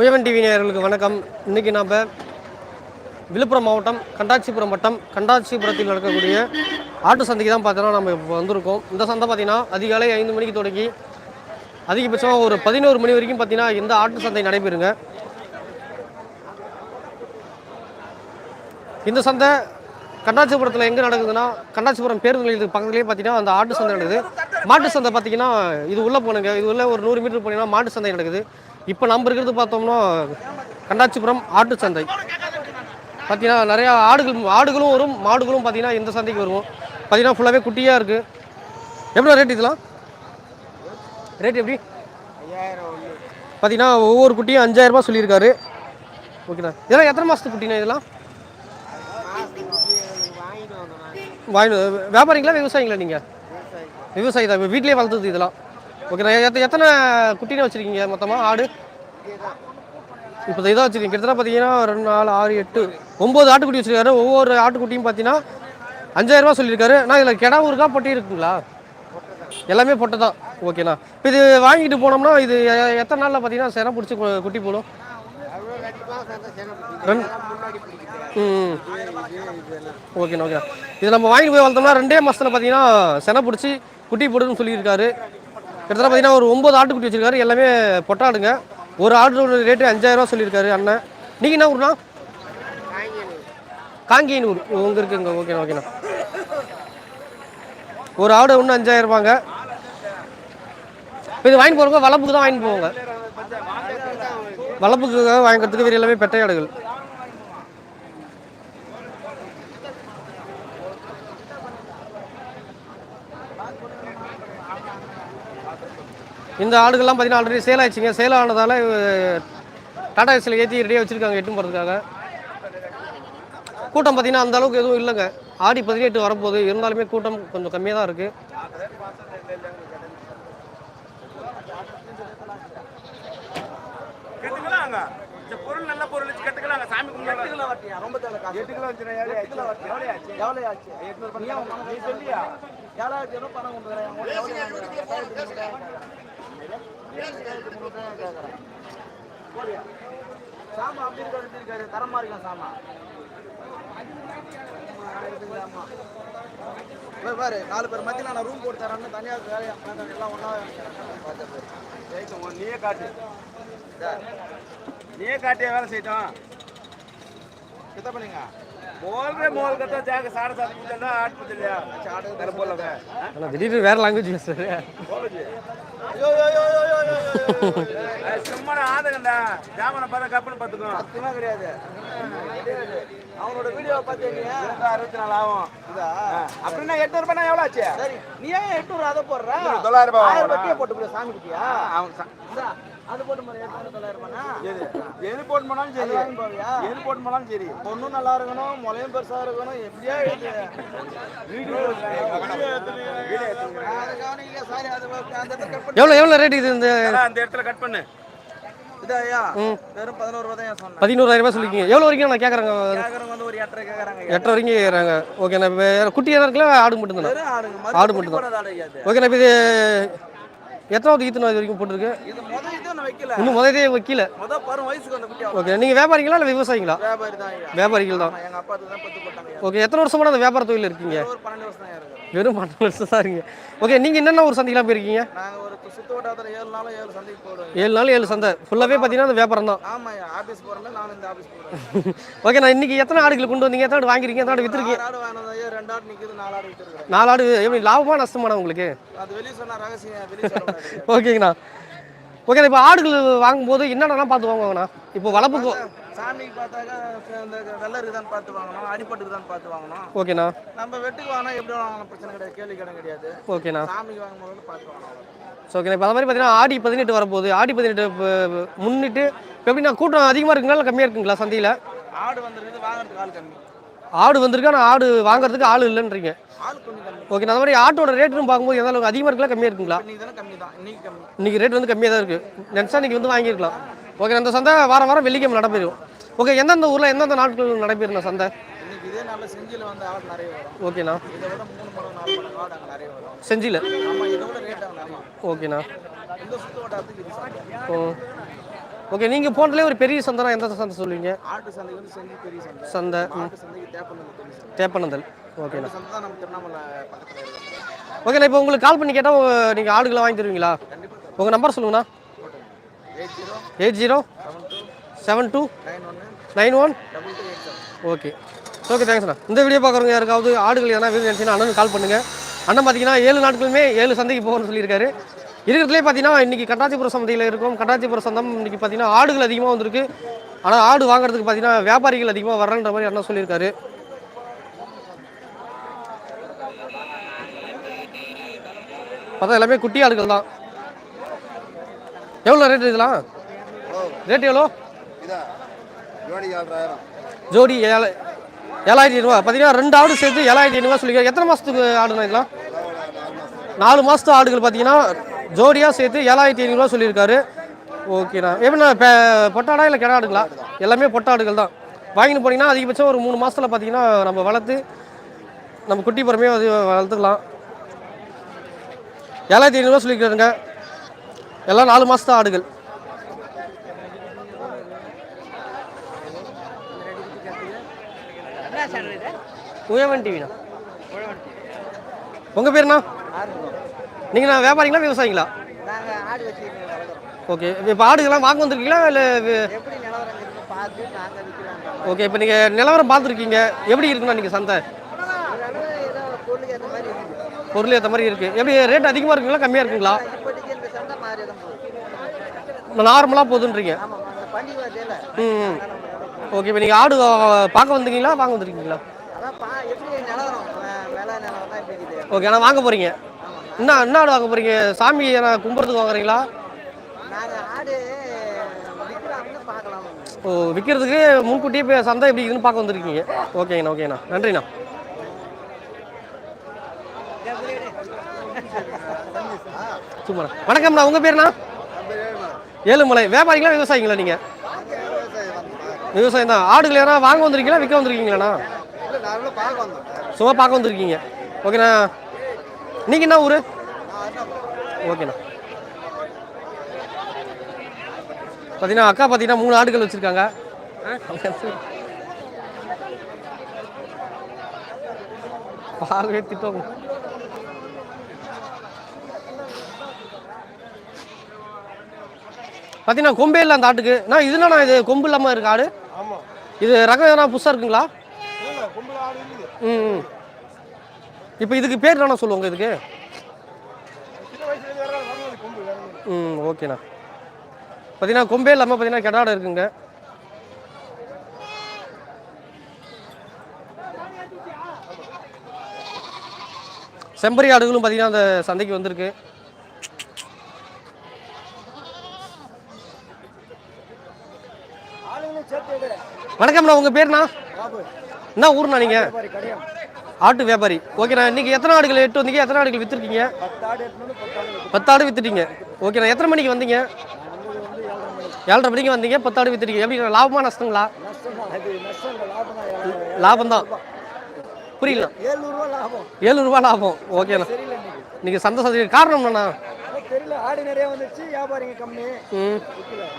உயவன் TV நேயர்களுக்கு வணக்கம். இன்றைக்கி நாம் விழுப்புரம் மாவட்டம் கண்டாச்சிபுரம் வட்டம் கண்டாச்சிபுரத்தில் நடக்கக்கூடிய ஆட்டு சந்தைக்கு தான் பார்த்தோன்னா நம்ம இப்போ வந்திருக்கோம். இந்த சந்தை பார்த்தீங்கன்னா அதிகாலை ஐந்து மணிக்கு தொடங்கி அதிகபட்சமாக ஒரு பதினோரு மணி வரைக்கும் பார்த்தீங்கன்னா இந்த ஆட்டு சந்தை நடைபெறுங்க. இந்த சந்தை கண்ணாச்சிபுரத்தில் எங்கே நடக்குதுன்னா கண்ணாச்சிபுரம் பேருந்து நிலையத்துக்கு பக்கத்துலேயே பார்த்தீங்கன்னா அந்த ஆட்டு சந்தை நடக்குது. மாட்டு சந்தை பார்த்தீங்கன்னா இது உள்ளே போனுங்க. இது உள்ள ஒரு நூறு மீட்டர் போனீங்கன்னா மாட்டு சந்தை நடக்குது. இப்போ நம்ம இருக்கிறது பார்த்தோம்னா கண்டாச்சிபுரம் ஆட்டு சந்தை. பார்த்தீங்கன்னா நிறையா ஆடுகள் ஆடுகளும் வரும் மாடுகளும் பார்த்தீங்கன்னா இந்த சந்தைக்கு வருவோம். பார்த்தீங்கன்னா ஃபுல்லாகவே குட்டியாக இருக்குது எவ்வளோ ரேட் இதெல்லாம்? ரேட் எப்படி? பார்த்தீங்கன்னா ஒவ்வொரு குட்டியும் அஞ்சாயிரம் ரூபாய் சொல்லியிருக்காரு. ஓகேண்ணா இதெல்லாம் எத்தனை மாதத்துக்கு குட்டிண்ணா இதெல்லாம்? வாங்கி வியாபாரிங்களா விவசாயிங்களா நீங்கள் விவசாயி தான். வீட்டிலேயே வளர்த்துது இதெல்லாம். ஓகேண்ணா எத்த எத்தனை குட்டினே வச்சுருக்கீங்க மொத்தமாக ஆடு? இப்போ இதாக வச்சுருக்கீங்க. கிட்டத்தட்ட பார்த்தீங்கன்னா ரெண்டு நாலு ஆறு எட்டு ஒம்பது ஆட்டுக்குட்டி வச்சுருக்காரு. ஒவ்வொரு ஆட்டுக்குட்டியும் பார்த்தீங்கன்னா அஞ்சாயிரம் ரூபா சொல்லியிருக்காரு. நான் இதில் கிடா இருக்கா பொட்டி இருக்குங்களா? எல்லாமே பொட்டை தான். ஓகேண்ணா இப்போ இது வாங்கிட்டு போனோம்னா இது எத்தனை நாளில் பார்த்தீங்கன்னா செனை பிடிச்சி கு- குட்டி போடும்? ரெண்டு ம். ஓகேண்ணா ஓகேண்ணா இது நம்ம வாங்கிட்டு போய் வளர்த்தோம்னா ரெண்டே மாதத்தில் பார்த்தீங்கன்னா செனை பிடிச்சி குட்டி போடுன்னு சொல்லியிருக்காரு. கிட்டத்தட்ட பார்த்தீங்கன்னா ஒரு ஒம்பது ஆட்டுக்குட்டி வச்சிருக்காரு. எல்லாமே பொட்டாடுங்க. ஒரு ஆடு ரேட்டு அஞ்சாயிரரூவா சொல்லியிருக்காரு அண்ணன். நீங்கள் என்ன ஊருண்ணா காங்கியனூர். உங்க இருக்குங்க. ஓகேண்ணா ஓகேண்ணா ஒரு ஆடு ஒன்று அஞ்சாயிரம் ரூபாங்க. இப்போ இது வாங்கி போகிறவங்க வளப்புக்கு தான் வாங்கி போவாங்க. வளப்புக்கு வாங்கிக்கிறதுக்கு வேறு எல்லாமே பெட்டை இந்த ஆடுகள்லாம் பார்த்தீங்கன்னா ஆல்ரெடி சேல் ஆயிடுச்சுங்க. சேல் ஆனதால டாடா ஏசியில் ஏற்றி ரெடியாக வச்சுருக்காங்க எட்டும் போகிறதுக்காக கூட்டம் பார்த்தீங்கன்னா அந்த அளவுக்கு எதுவும் இல்லைங்க. ஆடி பதினெட்டு வரப்போகுது. இருந்தாலுமே கூட்டம் கொஞ்சம் கம்மியாக தான் இருக்குது பொருள் நல்ல பொருள் கட்டுக்கலாங்க. சாமி ரொம்ப எட்டு கிலோ வச்சு எவ்வளோ ஆச்சு. எட்நூறு சொல்லியா? ஏழாயிரத்தி பணம் கொண்டு வரேன் உங்களுக்கு எவ்வளோ எட்டாயிரத்தி முந்நூறு கேட்குறேன் போறியா சாமா அப்படி இருக்காரு இப்படி இருக்காரு தரமா இருக்கான் சாமா பாரு நாலு பேர் மத்தியில் நான் ரூம் போட்டு தரேன்னு தனியாக வேலையா எல்லாம் ஒன்றா ஜெயிச்சோம் நீயே காட்டு நீயே காட்டிய வேலை செய்யட்டோம் கிட்ட பண்ணிங்க திடீர்னு வேற லாங்குவேஜ் ஐயோ சும்மா ஆதுங்கடா ஜாமனை பார்த்து கப்பல் பார்த்துக்கோ சத்தியமா கிடையாது. அவனோட வீடியோ பார்த்தீங்க அறுபத்தி நாலு ஆகும். அப்படின்னா எட்நூறு ரூபாய் எவ்வளோ ஆச்சு? நீ ஏன் எட்நூறு அதை போடுற? தொள்ளாயிரம் ரூபாய் ஆயிரம் ரூபாய் போட்டு போடு சாமி குட்டியா? அவன் அது போட்டு தொள்ளாயிரம் ரூபாய்னா எது? எது போட்டு போனாலும் சரி. எது போட்டு போனாலும் சரி. பொண்ணும் நல்லா இருக்கணும் முளையும் பெருசா இருக்கணும். எப்படியா. எவ்வளோ எவ்வளோ ரேட் இது இந்த அந்த இடத்துல கட் பண்ணு. பதினோராயிரம் ரூபாய் சொல்லிருக்கீங்க. எவ்வளோ வரைக்கும் நான் கேட்குறேங்க கேட்கறவங்க வந்து ஒரு எட்டரை வரைக்கும் கேட்குறாங்க ஓகே நான் குட்டி எதாவது இருக்குல்ல ஆடு மட்டும்தானே? ஆடு மட்டும் தான். போடாத ஆடு ஐயா இது. ஓகே நான் இப்போ இது எத்தனாவது ஈத்துனா இது வரைக்கும் போட்டிருக்கு? இன்னும் முதலே வைக்கல. ஓகே நீங்கள் வியாபாரிங்களா இல்லை விவசாயிங்களா? வியாபாரிகள் தான். ஓகே எத்தனை வருஷமான அந்த வியாபார தொழில் இருக்கீங்க? ஒரு பன்னெண்டு வருஷம் தான் இருக்கு வெறும் பன்னெண்டு வருஷம் தான் இருக்கீங்க. ஓகே நீங்கள் என்னென்ன ஒரு சந்தைக்கெலாம் போயிருக்கீங்க? வட்டாரத்துல ஏழு நாளும் ஏழு சந்தைக்கு போடுவோம் ஏழு நாள் ஏழு சந்தை. ஃபுல்லாகவே பார்த்தீங்கன்னா அந்த வியாபாரம் தான். ஆமா ஐயா ஆபீஸ் போறேன் நானும் இந்த ஆபீஸ் போறேன். ஓகே நான் இன்னைக்கு எத்தனை ஆடுகள் கொண்டு வந்தீங்க? எத்தனை ஆடு வாங்கிருக்கீங்க எத்தனை ஆடு விற்றுருக்கீங்க ஆடு வாங்கினது ரெண்டு ஆடு நிக்குது நாலு ஆடு வித்துருக்கேன் நாலு ஆடு எப்படி லாபமா நஷ்டமாண்ணா உங்களுக்கு? அது வெளியே சொன்னா ரகசியம் வெளியே ஓகேங்கண்ணா ஓகே இப்போ ஆடுகள் வாங்கும்போது என்னென்னலாம் பார்த்து வாங்குவாங்கண்ணா? இப்போ வளர்ப்புக்கு சாமிக்கு பார்த்தாக்கா இந்த வெள்ளை இருக்குதான்னு பார்த்து வாங்கணும் அடிப்பட்டு இருக்குதான்னு பார்த்து வாங்கணும். ஓகேண்ணா. நம்ம வெட்டுக்கு வாங்கினா எப்படி வாங்கலாம் பிரச்சனை கிடையாது கேள்வி கிடம் கிடையாது. ஓகேண்ணா. சாமிக்கு வாங்கும்போது பார்த்து வாங்கணும் ஸோ ஓகே இப்போ அது மாதிரி பார்த்தீங்கன்னா ஆடி பதினெட்டு வரப்போகுது. ஆடி பதினெட்டு முன்னிட்டு எப்படின்னா கூட்டம் அதிகமாக இருக்குங்களா இல்லை கம்மியாக இருக்குங்களா சந்தையில்? ஆடு வந்துருக்குது வாங்குறதுக்கு ஆள் கம்மி. ஆடு வந்திருக்கு ஆனால் ஆடு வாங்குறதுக்கு ஆள் இல்லைன்றீங்க. ஓகே அது மாதிரி ஆட்டோட ரேட்டுன்னு பார்க்கும்போது எந்த அளவுக்கு அதிகமாக இருக்குங்களா கம்மியாக இருக்குங்களா? இன்னைக்கு ரேட் வந்து கம்மியாக தான் இருக்குது நெக்ஸ்ட் இன்னைக்கு வந்து வாங்கியிருக்கலாம். ஓகே அந்த சந்தை வாரம் வாரம் வெள்ளிக்கிழமை நடைபெறும் ஓகே எந்தெந்த ஊரில் எந்தெந்த நாட்கள் நடைபெறும் சந்தை? இதே நல்ல செஞ்சியில் வந்து ஆடு நிறைய வரும். ஓகேண்ணா. இதை விட மூணு மடம் நாலு மடம் ஆடு அங்கே நிறைய வரும். செஞ்சியில்? ஆமா இதை விட ரேட் நிறைய ஓகேண்ணா. இந்த சுத்து வட்டாரத்துக்கு இது சந்தை. ஓ. ஓகே நீங்கள் போனதுலேயே ஒரு பெரிய சந்தைனா எந்த சந்தை சொல்லுவீங்க? ஆட்டு சந்தைக்கு வந்து செஞ்சி பெரிய சந்தை. சந்தை சந்தை. தேப்பனந்தல் ஓகேண்ணா. சந்தை தான் நம்ம திருவண்ணாமலை பக்கத்தில் ஓகேண்ணா இப்போ உங்களுக்கு கால் பண்ணி கேட்டால் நீங்கள் ஆடுகளை வாங்கி தருவீங்களா? உங்கள் நம்பர் சொல்லுங்கண்ணா. Eight zero eight zero seven two? Nine one? Okay. Okay தேங்க்ஸ்ண்ணா இந்த வீடியோ பார்க்குறவங்க யாருக்காவது ஆடுகள் எதனா வீடு நினச்சின்னா அண்ணன் கால் பண்ணுங்கள் அண்ணன் பார்த்தீங்கன்னா ஏழு நாட்களுமே ஏழு சந்தைக்கு போகணும்னு சொல்லியிருக்காரு. இருக்கிறதுலே பார்த்தீங்கன்னா இன்றைக்கி கட்டாச்சிபுரம் சந்தையில் இருக்கும். கட்டாச்சிபுரம் சந்தம் இன்றைக்கி பார்த்தீங்கன்னா ஆடுகள் அதிகமாக வந்திருக்கு. ஆனால் ஆடு வாங்குறதுக்கு பார்த்தீங்கன்னா வியாபாரிகள் அதிகமாக வரன்ற மாதிரி அண்ணன் சொல்லியிருக்காரு. பார்த்தா எல்லாமே குட்டி ஆடுகள் தான். எவ்வளோ ரேட் இதெல்லாம்? ரேட் எவ்வளோ ஜோடி ஏழு ஏழாயிரத்தி ஐநூறுவா பார்த்தீங்கன்னா ரெண்டு ஆடு சேர்த்து ஏழாயிரத்தி ஐநூறுவா சொல்லிக்கிறேன் எத்தனை மாதத்துக்கு ஆடுனா இதெல்லாம்? நாலு மாதத்து ஆடுகள் பார்த்தீங்கன்னா ஜோடியாக சேர்த்து ஏழாயிரத்தி ஐநூறுரூவா சொல்லியிருக்காரு. ஓகேண்ணா. எப்படிண்ணா இப்போ பொட்டாடா இல்லை கிடா ஆடுங்களா எல்லாமே பொட்டாடுகள் தான். வாங்கிட்டு போனீங்கன்னா அதிகபட்சம் ஒரு மூணு மாதத்தில் பார்த்தீங்கன்னா நம்ம வளர்த்து நம்ம குட்டி பொறுமையாக அது வளர்த்துக்கலாம். ஏழாயிரத்தி ஐநூறுவா சொல்லிக்கிறேங்க எல்லாம் நாலு மாதத்து ஆடுகள். உயவன் டிவிண்ணா உங்கள் பேருண்ணா? நீங்கள் நான் வியாபாரிங்களா விவசாயிங்களா? ஓகே. இப்போ ஆடுகள்லாம் வாங்க வந்திருக்கீங்களா இல்லை ஓகே இப்போ நீங்கள் நிலவரம் பார்த்துருக்கீங்க. எப்படி இருக்குண்ணா நீங்கள் சந்தை? பொருள் ஏற்ற மாதிரி இருக்குது எப்படி ரேட் அதிகமாக இருக்குங்களா கம்மியாக இருக்குங்களா? நார்மலாக போகுதுன்றீங்க ம் ஓகே இப்போ நீங்கள் ஆடு பார்க்க வந்திருக்கீங்களா? வாங்க வந்திருக்கீங்களா? ஓகே ஆனால் வாங்க போகிறீங்க என்ன என்ன ஆடு வாங்க போகிறீங்க சாமி நான் கும்பிட்றதுக்கு வாங்குறீங்களா? ஓ விற்கிறதுக்கு முன்கூட்டியே இப்போ சந்தை எப்படி இருக்குன்னு பார்க்க வந்திருக்கீங்க. ஓகேங்கண்ணா ஓகேண்ணா நன்றிண்ணா. சும்மா வணக்கம்ண்ணா உங்கள் பேருண்ணா ஏழுமலை. வியாபாரிங்களா விவசாயிங்களா நீங்கள் விவசாயம் தான். ஆடுகள் எதனா வாங்க வந்திருக்கீங்களா விற்க வந்திருக்கீங்களாண்ணா? சும்மா பார்க்க வந்திருக்கீங்க. ஓகேண்ணா. நீங்கள் என்ன ஊர்? ஓகேண்ணா. பார்த்தீங்கன்னா அக்கா பார்த்தீங்கன்னா மூணு ஆடுகள் வச்சுருக்காங்க. பார்க்கவே திட்டம். பார்த்தீங்கன்னா கொம்பே இல்லை அந்த ஆட்டுக்கு. நான் இதுனா இது? கொம்பு இல்லாமல் இருக்கு ஆடு. இது ரகம் எதனா புதுசாக இருக்குங்களா? ம். இப்போ இதுக்கு பேர் தானே சொல்லுவாங்க இதுக்கு? ம் ஓகேண்ணா. பார்த்தீங்கன்னா கொம்பே இல்லாமல் பார்த்தீங்கன்னா கெடாட இருக்குங்க. செம்பரி ஆடுகளும் பார்த்தீங்கன்னா அந்த சந்தைக்கு வந்திருக்கு. வணக்கம்ண்ணா உங்கள் பேர்ண்ணா? என்ன ஊர்ண்ணா நீங்கள் ஆட்டு வியாபாரி. ஓகேண்ணா இன்னைக்கு எத்தனை ஆடுகள் எட்டு வந்தீங்க? எத்தனை ஆடுகள் விற்றுருக்கீங்க பத்து ஆடு விற்றுட்டீங்க ஓகேண்ணா எத்தனை மணிக்கு வந்தீங்க? ஏழரை மணிக்கு வந்தீங்க பத்து ஆடு விற்றுட்டீங்க எப்படி லாபமா நஷ்டங்களா? லாபம்தான். புரியல. ஏழ்நூறுவா லாபம். ஓகேண்ணா. தெரியல இன்னைக்கு நீங்கள் சந்தை காரணம் என்னண்ணா? தெரியல ஆடு நிறைய வந்துச்சு வியாபாரிங்க கம்மி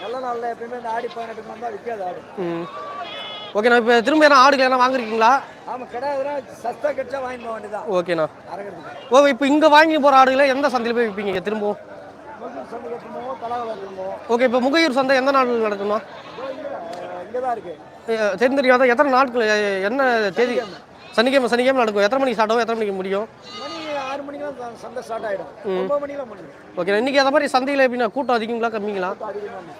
நல்ல நாளில் எப்பயுமே இந்த ஆடி பதினெட்டு வந்தா விற்காது ஆடு ஓகேண்ணா இப்போ திரும்ப எதனா ஆடுகள் எதனா வாங்குறீங்களா ஆமாம் கிடையாதுன்னா சஸ்தா கிடைச்சா வாங்கிட்டு போக வேண்டியதான் ஓகேண்ணா ஓ இப்போ இங்கே வாங்கி போகிற ஆடுகளை எந்த சந்தையில் போய் விற்பீங்க திரும்பவும்? ஓகே இப்போ முகையூர் சந்தை எந்த நாள் நடக்குமா அஹ் தெரிஞ்சிருக்காத? எத்தனை நாட்கள் என்ன தேதி? சனிக்கிழமை. சனிக்கிழமை நடக்கும். எத்தனை மணிக்கு ஸ்டார்ட் ஆகும்? எத்தனை மணிக்கு முடியும்? மணி ஆறு மணிக்கு தான் சந்தை ஸ்டார்ட் ஆகிடும் ஒன்பது மணிக்கெலாம் முடியும். ஓகே இன்னைக்கு அந்த மாதிரி சந்தையில் எப்படின்னா கூட்டம் அதிகங்களா கம்மிங்களா?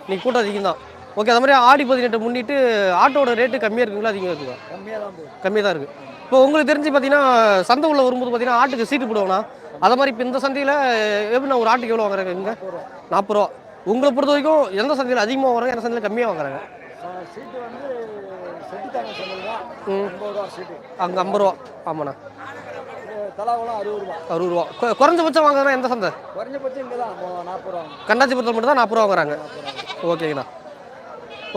இன்னைக்கு கூட்டம் அதிகம் தான் ஓகே அது மாதிரி ஆடி பதினெட்டு முன்னிட்டு ஆட்டோட ரேட்டு கம்மியாக இருக்குங்களா அதிகமாக இருக்குங்களா கம்மியாக தான் கம்மியாக தான் இருக்குது இப்போ உங்களுக்கு தெரிஞ்சு பார்த்தீங்கன்னா சந்தை உள்ள வரும்போது பார்த்தீங்கன்னா ஆட்டுக்கு சீட்டு போடுவோம்னா அதை மாதிரி இப்போ இந்த சந்தையில் எப்படின்னா ஒரு ஆட்டுக்கு எவ்வளோ வாங்குறாங்க இங்கே நாற்பது ரூபா. உங்களை பொறுத்த வரைக்கும் எந்த சந்தையில் அதிகமாக வாங்குறாங்க எந்த சந்தையில் கம்மியாக வாங்குறாங்க? அங்கே ஐம்பது ரூபா. ஆமாண்ணா. அறுபது ரூபா. அறுபது ரூபா. கொ- குறைஞ்சபட்சம் வாங்குறதுனா எந்த சந்தை? குறைஞ்சபட்சம் ரூபா கண்டாச்சிபுரத்தில் மட்டும் தான் நாற்பது ரூபா வாங்குறாங்க. ஓகேங்கண்ணா.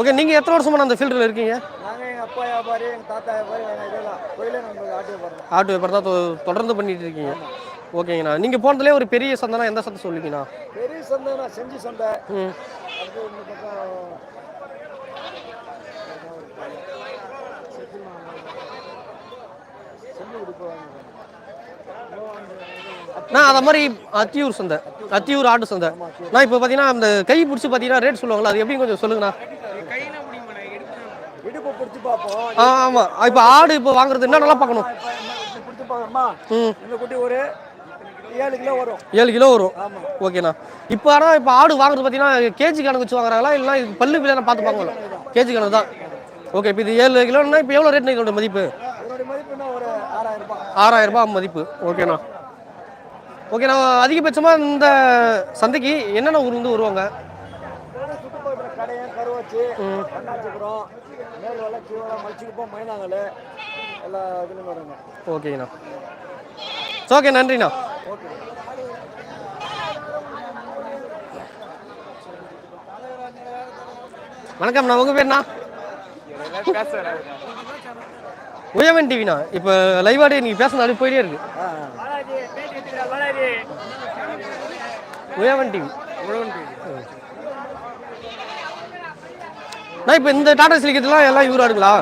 ஓகே நீங்கள் எத்தனை வருஷமா அந்த ஃபீல்டில் இருக்கீங்க? அப்பா வியாபாரி எங்கள் தாத்தா வியாபாரி ஆட்டு வியாபாரம் தான். தொடர்ந்து பண்ணிட்டு இருக்கீங்க. ஓகேங்கண்ணா. நீங்கள் போனதுலேயே ஒரு பெரிய சந்தைனா எந்த சந்தை சொல்லுவீங்கண்ணா? பெரிய சந்தைனா செஞ்சி சந்தை. நான் அதை மாதிரி அத்தியூர் சந்தை அத்தியூர் ஆட்டு சந்தை. நான் இப்போ பார்த்தீங்கன்னா அந்த கை பிடிச்சி பார்த்தீங்கன்னா ரேட் சொல்லுவாங்களா அது எப்படி கொஞ்சம் சொல்லுங்கண்ணா. ஆமாம் இப்போ ஆடு இப்போ வாங்குறது என்ன நல்லா பார்க்கணும்? பிடிச்சி பார்க்கணுமா? இந்த குட்டி ஒரு ஏழு கிலோ வரும். ஏழு கிலோ வரும். ஓகேண்ணா. இப்போ ஆனால் இப்போ ஆடு வாங்குறது பார்த்தீங்கன்னா கேஜி கணக்கு வச்சு வாங்குறாங்களா? இல்லைனா இது பல்லு பிள்ளைனா பார்த்து வாங்குவாங்களா கேஜி கணக்கு தான். ஓகே இப்போ இது ஏழு கிலோன்னா இப்போ எவ்வளோ ரேட்னா இதோட மதிப்பு ஆறாயிரம் ரூபாய். மதிப்பு. ஓகேண்ணா. ஓகேண்ணா அதிகபட்சமாக இந்த சந்தைக்கு என்னென்ன ஊர்லேருந்து வருவாங்க? மேல் வலை கீழே மலிச்சிக்குப்பம் மைனாங்கல் எல்லா இதுலையும் வருங்க. ஓகேண்ணா ஓகே நன்றிண்ணா. ஓகே. வணக்கம்ண்ணா உங்கள் பேர்ண்ணா? உயவன் டிவிண்ணா. இப்போ லைவாடே நீங்கள் பேசினாலே போயிட்டே இருக்கு. உயவன் டிவி. நான் இப்போ இந்த டாடா சிலிக்கெட்லாம் எல்லாம் இவர் ஆடுங்களா?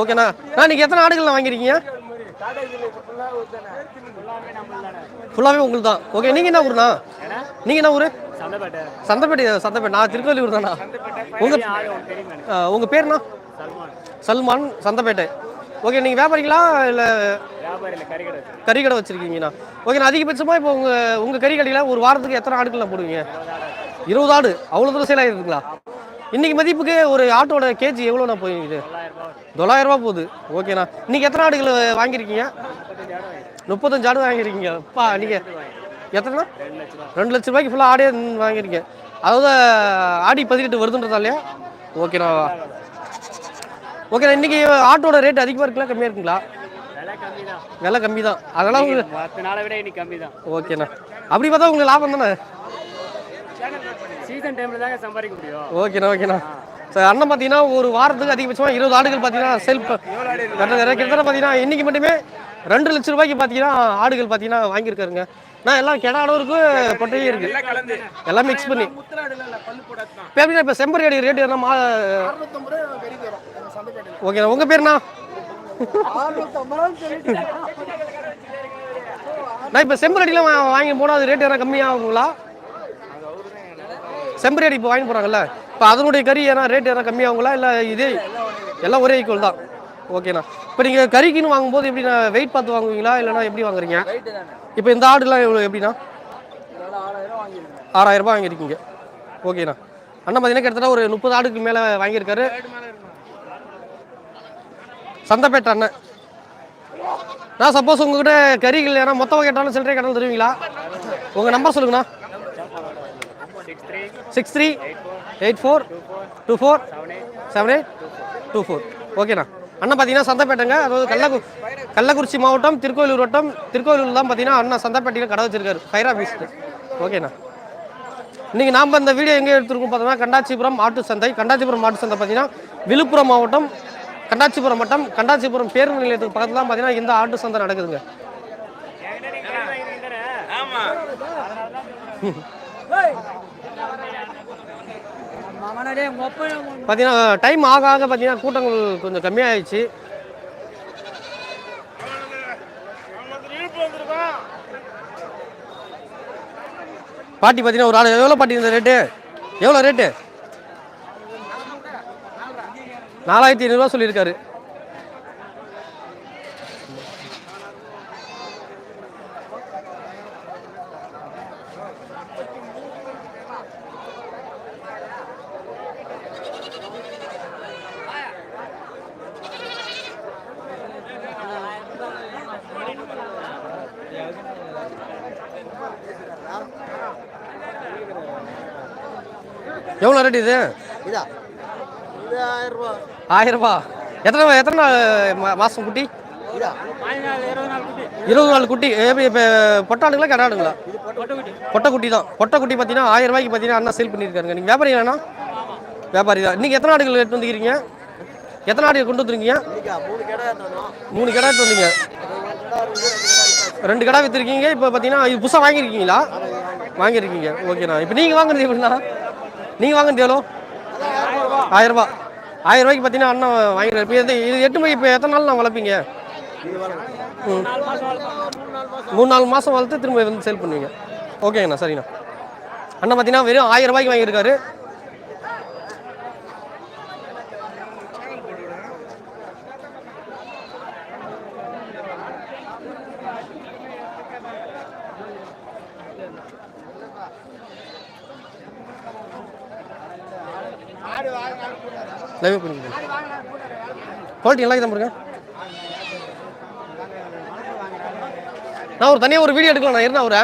ஓகேண்ணா நான் நீங்கள் எத்தனை ஆடுகள்லாம் வாங்கியிருக்கீங்க? ஃபுல்லாகவே உங்களுக்கு தான் ஓகே நீங்கள் என்ன ஊருண்ணா? நீங்கள் என்ன ஊர்? சந்தைப்பேட்டை. சந்தைப்பேட்டை நான் திருக்கோவிலூர் தானா உங்கள் உங்கள் பேர்ண்ணா? சல்மான். சல்மான் சந்தைப்பேட்டை. ஓகே நீங்கள் வியாபாரிங்களா இல்லை. கறி கடை வச்சுருக்கீங்கண்ணா? ஓகேண்ணா அதிகபட்சமாக இப்போ உங்கள் உங்கள் கறி கடையில் ஒரு வாரத்துக்கு எத்தனை ஆடுகள்லாம் போடுவீங்க? இருபது ஆடு. அவ்வளோ தூரம் சேல் ஆகிருக்குங்களா இன்னைக்கு மதிப்புக்கு ஒரு ஆட்டோட கேஜி எவ்வளோண்ணா போயிருக்கு தொள்ளாயிரம் ரூபாய் போகுது. ஓகேண்ணா. நீங்கள் எத்தனை ஆடுகள் வாங்கியிருக்கீங்க? முப்பத்தஞ்சு ஆடு வாங்கியிருக்கீங்க. அப்பா நீங்கள் எத்தனைண்ணா? ரெண்டு லட்ச ரூபா ரூபாய்க்கு ஃபுல்லாக ஆடே வாங்கியிருக்கீங்க அதாவது ஆடி பதினெட்டு வருதுன்றதா இல்லையா? ஓகேண்ணா. ஓகேண்ணா இன்னைக்கு ஆட்டோட ரேட் அதிகமாக இருக்குங்களா கம்மியாக இருக்குங்களா? விலை கம்மி தான் அதெல்லாம் உங்களுக்கு மற்ற நாளை விட இன்னைக்கு கம்மி தான் ஓகேண்ணா. அப்படி பார்த்தா உங்களுக்கு லாபம் தானே? சீசன் டைமில் தாங்க சம்பாதிக்க முடியும். ஓகேண்ணா ஓகேண்ணா. சார் அண்ணன் பார்த்தீங்கன்னா ஒரு வாரத்துக்கு அதிகபட்சமாக இருபது ஆடுகள் பார்த்தீங்கன்னா செல்ஃப் கிட்டத்தட்ட பார்த்தீங்கன்னா இன்னைக்கு மட்டுமே ரெண்டு லட்ச ரூபாய்க்கு பார்த்தீங்கன்னா ஆடுகள் பார்த்தீங்கன்னா வாங்கியிருக்காருங்க. நான் எல்லாம் கெடா அளவுக்கு பொட்டையே இருக்கு. எல்லாம் மிக்ஸ் பண்ணி. இப்போ எப்படின்னா இப்போ செம்பரி அடி ரேட்டு என்ன ஓகேண்ணா உங்கள் பேர்ண்ணா? நான் இப்போ செம்பரி அடிலாம் வா- வாங்கி போனால் அது ரேட் எதனா கம்மியாகுங்களா செம்பரி அடி இப்போ வாங்கி போகிறாங்கல்ல இப்போ அதனுடைய கறி ஏன்னா ரேட் எதனா கம்மியாகுங்களா இல்லை இதே எல்லாம் ஒரே ஈக்குவல் தான். ஓகேண்ணா இப்போ நீங்கள் கறிக்குன்னு வாங்கும்போது எப்படிண்ணா? வெயிட் பார்த்து வாங்குவீங்களா? இல்லைனா எப்படி வாங்குறீங்க? இப்போ இந்த ஆடுலாம் எவ்வளோ ஆறாயிரம் ரூபாய் வாங்கியிருக்கீங்க. ஓகேண்ணா அண்ணா பார்த்தீங்கன்னா கிட்டத்தட்ட ஒரு முப்பது ஆடுக்கு மேலே வாங்கியிருக்காரு. சந்தைப்பேட்டை அண்ணன். நான் சப்போஸ் உங்ககிட்ட கறிகள் ஏன்னா மொத்தமாக கேட்டாலும் சில்லறை கேட்டாலும் தருவீங்களா? உங்கள் நம்பர் சொல்லுங்கண்ணா. Six three eight four two four seven eight two four. ஓகேண்ணா. அண்ணன் பார்த்தீங்கன்னா சந்தைப்பேட்டைங்க. அதாவது கள்ளக்கு கள்ளக்குறிச்சி மாவட்டம் திருக்கோயிலூர் வட்டம். திருக்கோயிலூர் தான் பார்த்தீங்கன்னா அண்ணா சந்தைப்பேட்டையில் கடை வச்சிருக்காரு. ஃபைர் ஆஃபீஸ்க்கு ஓகேண்ணா. இன்றைக்கி நாம் இந்த வீடியோ எங்கே எடுத்துருக்கோம் பார்த்தோம்னா கண்டாச்சிபுரம் மாட்டு சந்தை. கண்டாச்சிபுரம் மாட்டு சந்தை பார்த்தீங்கன்னா விழுப்புரம் மாவட்டம் கண்டாச்சிபுரம் வட்டம். கண்டாச்சிபுரம் பேருந்து நிலையத்துக்கு பக்கத்தில் தான் பார்த்தீங்கன்னா இந்த ஆட்டு சந்தை நடக்குதுங்க. ம் பார்த்தீங்கன்னா டைம் ஆக ஆக பார்த்தீங்கன்னா கூட்டங்கள் கொஞ்சம் கம்மியாயிடுச்சு. பாட்டி பார்த்தீங்கன்னா ஒரு ஆள். எவ்வளோ பாட்டி இந்த ரேட்டு எவ்வளோ ரேட்டு நாலாயிரத்தி ஐநூறுரூவா சொல்லியிருக்காரு எவ்வளோ ரேட் இது? இதா? இது ஆயிரம் ரூபா ஆயிரம் ரூபா எத்தனை எத்தனை நாள் மா- மாசம் குட்டி? இருபது நாள் குட்டி. இப்போ பொட்டாடுங்களா கடாடுங்களா பொட்டை குட்டி. தான். பொட்டை குட்டி பார்த்தீங்கன்னா ஆயிரம் ரூபாய்க்கு பார்த்தீங்கன்னா அண்ணா சேல் பண்ணியிருக்காருங்க நீங்கள் வியாபாரி வேணா வியாபாரி தான். நீங்கள் எத்தனை ஆடுகள் எடுத்து வந்துக்கிறீங்க? எத்தனை ஆடு கொண்டு வந்துருக்கீங்க? மூணு கடை தந்தோம் மூணு கடை எடுத்து வந்தீங்க. ரெண்டு கடை விற்றுருக்கீங்க இப்போ பார்த்தீங்கன்னா இது புதுசாக வாங்கியிருக்கீங்களா? வாங்கியிருக்கீங்க. ஓகேண்ணா. இப்போ நீங்கள் வாங்குறது எப்படிண்ணா? நீங்கள் வாங்குறது எவ்வளோ ஆயிரரூபா ஆயிரரூபாய்க்கு ஆயிரம் ரூபாய்க்கு பார்த்தீங்கன்னா அண்ணன் வாங்கிடுறாரு இப்போ இது இது எட்டு மணிக்கு இப்போ எத்தனை நாள் நான் வளர்ப்பீங்க? ம். மூணு நாலு மாதம் வளர்த்து திரும்ப வந்து சேல் பண்ணுவீங்க. ஓகேங்கண்ணா சரிண்ணா. அண்ணன் பார்த்தீங்கன்னா வெறும் ஆயிரம் ரூபாய்க்கு வாங்கியிருக்காரு. லைவ் பண்ணிக்கிறேன் குவாலிட்டி நல்லா தான் பாருங்க நான் ஒரு தனியாக ஒரு வீடியோ எடுக்கலாம் நான் இருந்தா அவரை.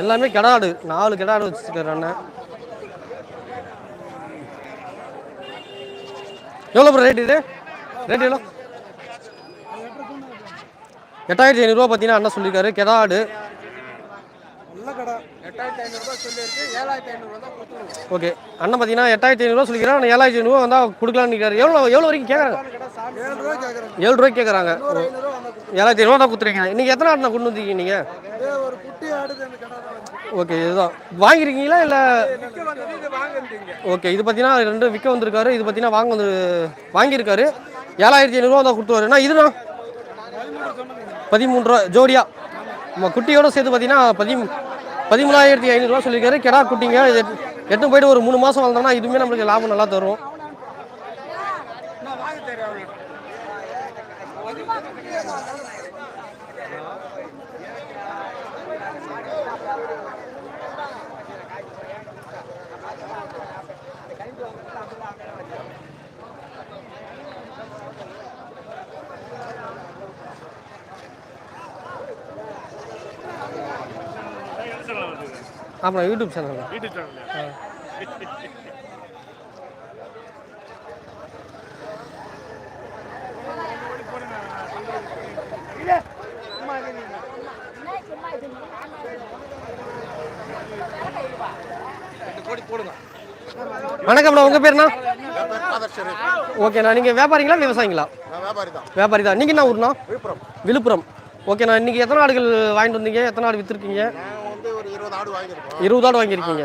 எல்லாமே கிடாடு. நாலு கிடாடு வச்சுருக்காரு அண்ணன். எவ்வளோ ப்ரோ ரேட் இது? ரேட் எவ்வளோ எட்டாயிரத்தி ஐநூறுரூவா பார்த்தீங்கன்னா அண்ணன் சொல்லியிருக்காரு. கெடாடு. ஓகே. அண்ணன் பார்த்தீங்கன்னா எட்டாயிரத்தி ஐநூறுரூவா சொல்லிக்கிறான் ஆனால் ஏழாயிரத்தி ஐநூறுரூவா வந்தால் கொடுக்கலான்னு நிற்கிறாரு எவ்வளோ எவ்வளோ வரைக்கும் கேட்குறாங்க ஏழு ரூபாய்க்கு கேட்குறாங்க ஏழாயிரத்தி ஐநூறுவா தான் கொடுத்துருக்கீங்க. இன்றைக்கி எத்தனை ஆடு கொண்டு வந்திருக்கீங்க நீங்கள் இதே ஒரு குட்டி ஆடுது அந்த கடை தான் வந்து ஓகே இதுதான். வாங்கியிருக்கீங்களா இல்லை? ஓகே இது பார்த்தீங்கன்னா ரெண்டு விற்க வந்திருக்காரு. இது பார்த்தீங்கன்னா வாங்க வந்து வாங்கியிருக்காரு. ஏழாயிரத்தி ஐநூறுரூவா தான் கொடுத்துருவாருண்ணா இதுண்ணா? பதிமூன்று ரூபா ஜோடியா. நம்ம குட்டியோட சேர்த்து பார்த்தீங்கன்னா பதி பதிமூணாயிரத்தி ஐநூறுரூவா சொல்லியிருக்காரு. கெடா குட்டிங்க இது எட்டு போயிட்டு ஒரு மூணு மாதம் வளர்ந்தோம்னா இதுவுமே நம்மளுக்கு லாபம் நல்லா தரும் நான் வாங்கி தரேன் அவனுக்கு ஆமாம் யூடியூப் சேனல் யூடியூப் சேனல் வணக்கம்ண்ணா உங்கள் பேருண்ணா ஓகேண்ணா நீங்கள் வியாபாரிங்களா விவசாயிங்களா? நான் வியாபாரி தான் நீங்கள் என்ன ஊர்ண்ணா? விழுப்புரம். விழுப்புரம். ஓகேண்ணா இன்னைக்கு எத்தனை ஆடுகள் வாங்கிட்டு வந்தீங்க? எத்தனை ஆடு ஒரு இருபது ஆடு வாங்கியிருக்கீங்க.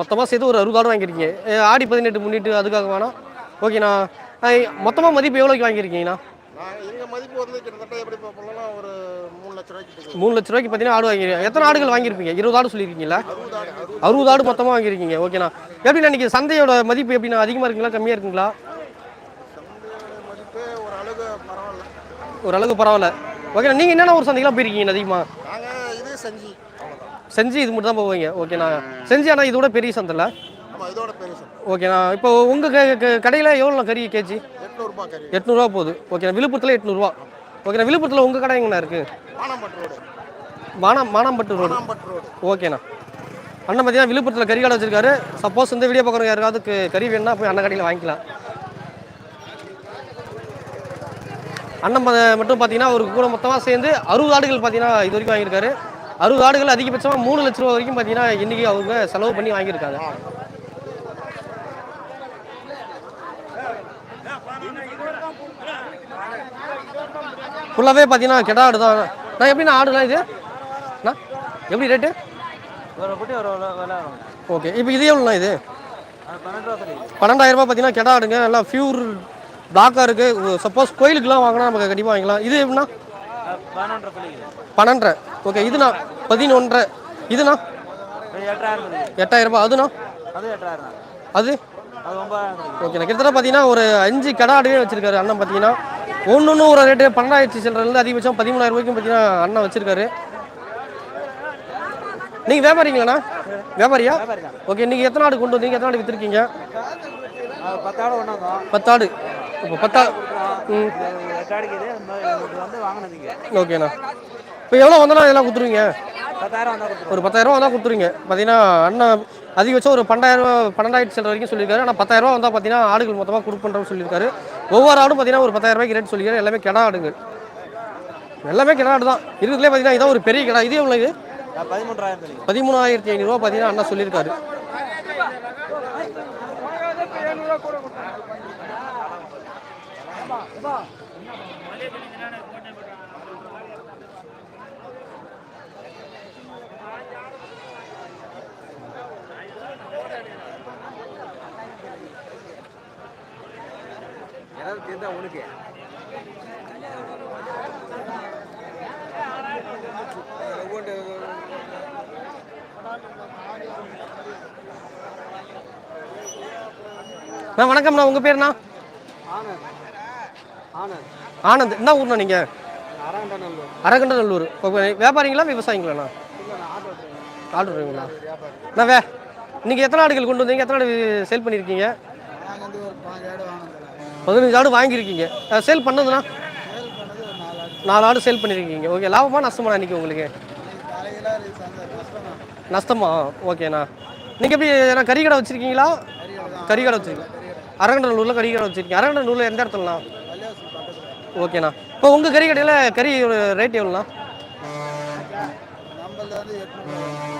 மொத்தமாக சேர்த்து ஒரு அறுபது ஆடு வாங்கியிருக்கீங்க. ஆடி பதினெட்டு முன்னிட்டு அதுக்காக வேணாம் ஓகேண்ணா மொத்தமாக மதிப்பு எவ்வளோக்கு வாங்கியிருக்கீங்கண்ணா மூணு லட்ச ரூபாய்க்கு பார்த்தீங்கன்னா ஆடு வாங்கிருக்கீங்க எத்தனை ஆடுகள் வாங்கியிருப்பீங்க? இருபது ஆடு சொல்லியிருக்கீங்களா? அறுபது ஆடு மொத்தமாக வாங்கியிருக்கீங்க. ஓகேண்ணா எப்படிண்ணா இன்னைக்கு சந்தையோட மதிப்பு எப்படிண்ணா? அதிகமாக இருக்குங்களா? கம்மியாக இருக்குங்களா? ஓரளவுக்கு பரவாயில்ல. ஓகேண்ணா நீங்கள் என்னென்ன ஒரு சந்தைக்கெல்லாம் போயிருக்கீங்க அதிகமாக செஞ்சு. செஞ்சு இது மட்டும் தான் போவீங்க ஓகேண்ணா செஞ்சு ஆனால் இதோட பெரிய சந்தைல ஆமாம் இதோட பெரிய சந்தை. ஓகேண்ணா இப்போ உங்கள் கடையில் எவ்வளோ கறி கேஜி எட்நூறுபா கறி. எட்நூறுவா போகுது. ஓகேண்ணா விழுப்புரத்தில் எட்நூறுவா. ஓகேண்ணா விழுப்புரத்தில் உங்கள் கடை எங்கண்ணா இருக்குது மானாம்பட்டு ரோடு. மானம் மானாம்பட்டு ரோடு. மானாம்பட்டு ரோடு. ஓகேண்ணா அண்ணன் பார்த்தீங்கன்னா விழுப்புரத்தில் கறி கடை வச்சிருக்காரு. சப்போஸ் இந்த வீடியோ பார்க்குறவங்க யாருக்காவது கறி வேணும்னா போய் அண்ணன் கடையில் வாங்கிக்கலாம். அண்ணன் மட்டும் பார்த்தீங்கன்னா ஒரு கூட மொத்தமாக சேர்ந்து அறுபது ஆடுகள் பார்த்தீங்கன்னா இது வரைக்கும் வாங்கியிருக்காரு. அறுபது ஆடுகள் அதிகபட்சமாக மூணு லட்ச ரூபா வரைக்கும் பார்த்தீங்கன்னா இன்றைக்கி அவங்க செலவு பண்ணி வாங்கியிருக்காங்க. ஃபுல்லாகவே பார்த்தீங்கன்னா கெடா ஆடு தான். நான் எப்படிண்ணா ஆடுலாம் இது? அண்ணா எப்படி ரேட்டு? ஓகே இப்போ இது எவ்வளோண்ணா இது? ரூபா பன்னெண்டாயிரம் ரூபாய் பார்த்தீங்கன்னா கெடா ஆடுங்க. நல்லா ப்யூர் பிளாக்காக இருக்குது சப்போஸ் கோயிலுக்குலாம் வாங்கினா நமக்கு கண்டிப்பாக வாங்கிக்கலாம். இது எப்படின்னா பன்னெண்டரை. ஓகே இதுண்ணா பதினொன்றரை. இதுண்ணா? எட்டாயிரம் ரூபாய். அதுண்ணா? அது ஓகேண்ணா கிட்டத்தட்ட பார்த்தீங்கன்னா ஒரு அஞ்சு கடை ஆடுவே வச்சிருக்காரு அண்ணன் பார்த்தீங்கன்னா. ஒன்று ஒன்று ஒரு ரேட்டு பன்னெண்டாயிரத்தி சில்லறதுலேருந்து அதிகபட்சம் பதிமூணாயிரம் ரூபாய்க்கும் பார்த்தீங்கன்னா அண்ணன் வச்சிருக்காரு. நீங்கள் வியாபாரிங்களாண்ணா? வியாபாரியா? ஓகே நீங்கள் எத்தனை ஆடு கொண்டு வந்தீங்க? எத்தனை ஆடு விற்றுருக்கீங்க வந்தோம். பத்தாடு. இப்போ பத்தா ம். உங்களுக்கு வந்து வாங்கினதுங்க ஓகேண்ணா. இப்போ எவ்வளோ வந்தாலும் இதெல்லாம் கொடுத்துருவீங்க? பத்தாயிரம் ஒரு பத்தாயிரரூவா வந்தால் கொடுத்துருங்க பார்த்தீங்கன்னா அண்ணன் அதிகபட்சம் ஒரு பன்னெண்டாயிரம் பன்னெண்டாயிரத்தி சில்லற வரைக்கும் சொல்லியிருக்காரு. ஆனால் பத்தாயிரரூவா வந்தால் பார்த்தீங்கன்னா ஆடுகள் மொத்தமாக கொடுப்பேன்றன்னு சொல்லியிருக்காரு. ஒவ்வொரு ஆடும் பார்த்தீங்கன்னா ஒரு பத்தாயிரம் ரூபாய்க்கு ரேட் சொல்லியிருக்காரு. எல்லாமே கிடா ஆடுங்க எல்லாமே கிடா ஆடு தான் இருக்கிறதுலே பார்த்தீங்கன்னா இதான் ஒரு பெரிய கிடா. இது எவ்வளோ கிடைக்கும் பதிமூணாயிரத்தி ஐநூறுரூவா பார்த்தீங்கன்னா அண்ணா சொல்லியிருக்காரு. ஏதாவது தெரிந்தா உனக்கு. அண்ணா வணக்கம்ண்ணா. உங்கள் பேருண்ணா? ஆனந்த். என்ன ஊர்ண்ணா நீங்கள் அரகண்டநல்லூர் வியாபாரிங்களா விவசாயிங்களாண்ணா? ஆடு டிரைவருங்களா? அண்ணா வே நீங்கள் எத்தனை ஆடுகள் கொண்டு வந்தீங்க? எத்தனை ஆடு சேல் பண்ணியிருக்கீங்க? பதினஞ்சு ஆடு வாங்கியிருக்கீங்க. சேல் பண்ணதுண்ணா நாலு ஆடு சேல் பண்ணியிருக்கீங்க. ஓகே லாபமா நஷ்டமா இன்னைக்கு உங்களுக்கு? நஷ்டமா? ஓகேண்ணா. நீங்கள் எப்படி ஏன்னா கறி கடை வச்சுருக்கீங்களா? கறி கடை வச்சுருக்கீங்க. அரகண்டநல்லூரில் கறி கடை வச்சுருக்கீங்க. அரகண்டநல்லூரில் எந்த இடத்துலண்ணா? ஓகேண்ணா. இப்போ உங்கள் கறி கடையில் கறி ரேட் எவ்வளோண்ணா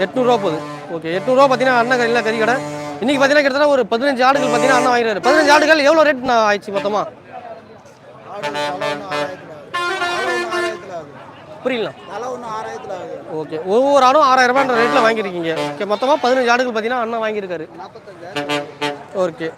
எட்நூறுரூவா போகுது. ஓகே எட்நூறுரூவா பார்த்தீங்கன்னா அண்ணன் கறியில் கறி கடை இன்னைக்கு பார்த்தீங்கன்னா கிட்டத்தட்ட ஒரு பதினஞ்சு ஆடுகள் பார்த்தீங்கன்னா அண்ணன் வாங்கிடுறாரு பதினஞ்சு ஆடுகள் எவ்வளோ ரேட் நான் ஆயிடுச்சு மொத்தமாக புரியல. ஓகே. ஒவ்வொரு ஆடும் ஆறாயிரம் ரூபான்ற ரேட்டில் வாங்கியிருக்கீங்க ஓகே மொத்தமாக பதினஞ்சு ஆடுகள் பார்த்தீங்கன்னா அண்ணன் வாங்கியிருக்காரு ஓகே.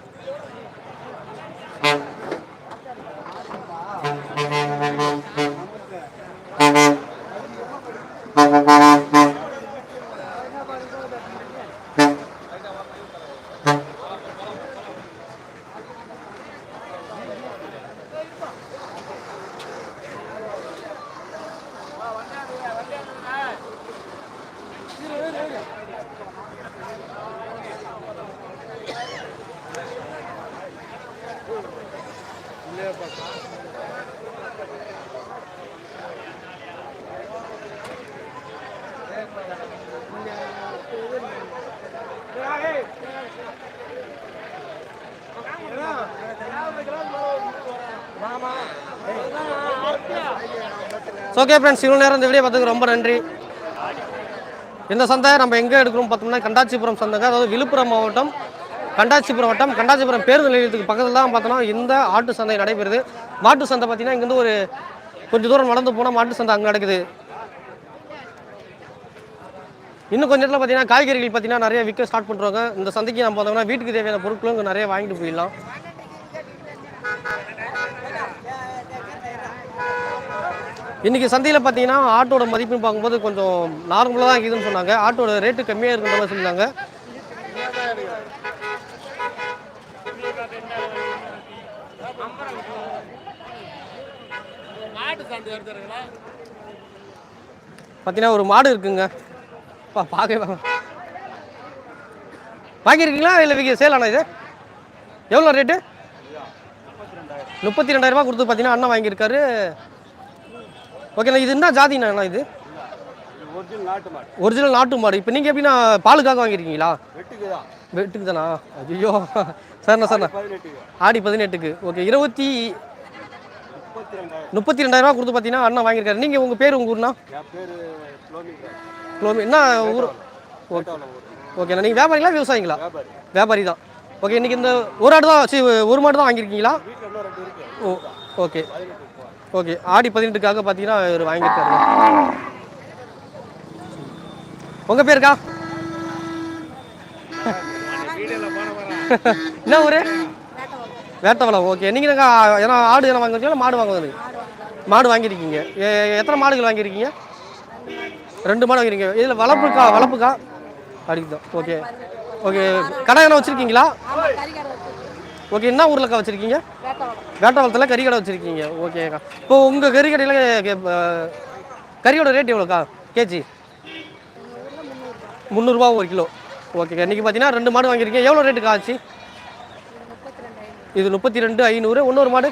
ஓகே ஃப்ரெண்ட்ஸ் இவ்வளோ நேரம் இந்த வீடியோ பார்த்ததுக்கு ரொம்ப நன்றி. இந்த சந்தை நம்ம எங்கே எடுக்கிறோம் பார்த்தோம்னா கண்டாச்சிபுரம் சந்தைங்க. அதாவது விழுப்புரம் மாவட்டம் கண்டாச்சிபுரம் வட்டம் கண்டாச்சிபுரம் பேருந்து நிலையத்துக்கு பக்கத்தில் தான் பார்த்தோம்னா இந்த ஆட்டு சந்தை நடைபெறுது. மாட்டு சந்தை பார்த்தீங்கன்னா இங்கேருந்து ஒரு கொஞ்சம் தூரம் நடந்து போனால் மாட்டு சந்தை அங்கே நடக்குது. இன்னும் கொஞ்ச நேரத்தில் பார்த்தீங்கன்னா காய்கறிகள் பார்த்தீங்கன்னா நிறைய விற்க ஸ்டார்ட் பண்ணுறாங்க இந்த சந்தைக்கு நம்ம வந்தோம்னா வீட்டுக்கு தேவையான பொருட்களும் இங்கே நிறைய வாங்கிட்டு போயிடலாம். இன்னைக்கு சந்தையில் பார்த்தீங்கன்னா ஆட்டோட மதிப்புன்னு பார்க்கும்போது கொஞ்சம் நார்மலாக தான் இருக்குதுன்னு சொன்னாங்க. ஆட்டோட ரேட்டு கம்மியாக இருக்குன்ற மாதிரி சொல்லியிருந்தாங்க. பார்த்தீங்கன்னா ஒரு மாடு இருக்குங்க. பா பார்க்க வாங்கியிருக்கீங்களா இல்லை விற்க சேல் ஆனா இது? எவ்வளோ ரேட்டு முப்பத்தி ரெண்டாயிரம். கொடுத்து பார்த்தீங்கன்னா அண்ணன் வாங்கியிருக்காரு. ஓகேண்ணா இது என்ன ஜாதிண்ணா அண்ணா இது? ஒரிஜினல் நாட்டு மாடு. இப்போ நீங்கள் எப்படின்னா பாலுக்காக வாங்கியிருக்கீங்களா? வெட்டுக்கு தானா? ஐயோ. சரிண்ணா சரிண்ணா. ஆடி பதினெட்டுக்கு. ஓகே இருபத்தி முப்பத்தி ரெண்டாயிரம். கொடுத்து பார்த்தீங்கன்னா அண்ணன் வாங்கியிருக்காரு. நீங்கள் உங்கள் பேர் உங்கள் ஊர்னா கிலோமீட்டர் கிலோமீ என்ன ஊர்? ஓகே. ஓகேண்ணா. நீங்கள் வியாபாரிங்களா விவசாயிங்களா? வியாபாரி. தான். ஓகே இன்னைக்கு இந்த ஒரு ஆடு தான் சரி ஒரு மாடு தான் வாங்கியிருக்கீங்களா? ஓ ஓகே. ஓகே ஆடி பதினெட்டுக்காக பார்த்தீங்கன்னா இவர் வாங்கியிருக்காரு உங்கள் பேருக்கா? என்ன ஊரு? வேட்டவளம். ஓகே நீங்கள் ஏன்னா ஆடு என்ன வாங்குறீங்களா மாடு வாங்குவது மாடு வாங்கியிருக்கீங்க. எத்தனை மாடுகள் வாங்கியிருக்கீங்க? ரெண்டு மாடு வாங்கியிருக்கீங்க. இதில் வளர்ப்புக்கா வளர்ப்புக்கா? அடிக்குதான் ஓகே ஓகே கடை எதனா வச்சுருக்கீங்களா? ஓகே என்ன ஊர்லக்கா வச்சுருக்கீங்க? வேட்டவளத்தில் கறி கடை வச்சுருக்கீங்க ஓகேக்கா இப்போ உங்கள் கறி கடையில் கறியோட ரேட் எவ்வளோக்கா? கேஜி முந்நூறுரூவா ஒரு கிலோ. ஓகேக்கா இன்றைக்கி பார்த்தீங்கன்னா ரெண்டு மாடு வாங்கியிருக்கீங்க. எவ்வளோ ரேட்டுக்கு ஆச்சு? இது முப்பத்தி ரெண்டு ஐநூறு. இன்னொரு மாடு?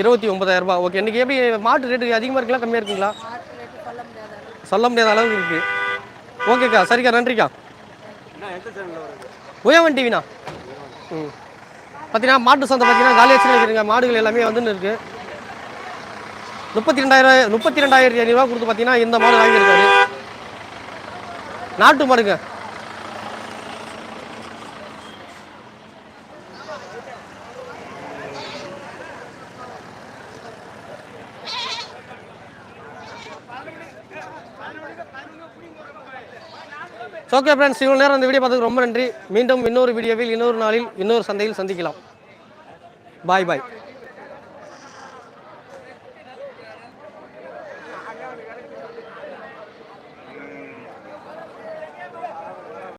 இருபத்தி ரூபாய். ஓகே இன்றைக்கி எப்படி மாட்டு ரேட்டு அதிகமாக இருக்குங்களா கம்மியாக இருக்குங்களா? சொல்ல முடியாத அளவுக்கு. இருக்குது ஓகேக்கா சரிக்கா நன்றிக்கா. என்ன எந்த சேனல்ல வருது உயவன் டிவிண்ணா ம். பார்த்தீங்கன்னா மாட்டு சந்தை பார்த்தீங்கன்னா காலி வச்சு இருக்குங்க மாடுகள் எல்லாமே வந்துன்னு இருக்கு. முப்பத்தி ரெண்டாயிரம் முப்பத்தி ரெண்டாயிரத்தி ஐநூறுரூவா கொடுத்து பார்த்தீங்கன்னா இந்த மாடு வாங்கியிருக்காரு. நாட்டு மாடுங்க. ஓகே ஃப்ரெண்ட்ஸ் இவ்வளோ நேரம் அந்த வீடியோ பார்த்துக்கு ரொம்ப நன்றி. மீண்டும் இன்னொரு வீடியோவில் இன்னொரு நாளில் இன்னொரு சந்தையில் சந்திக்கலாம். பாய் பாய்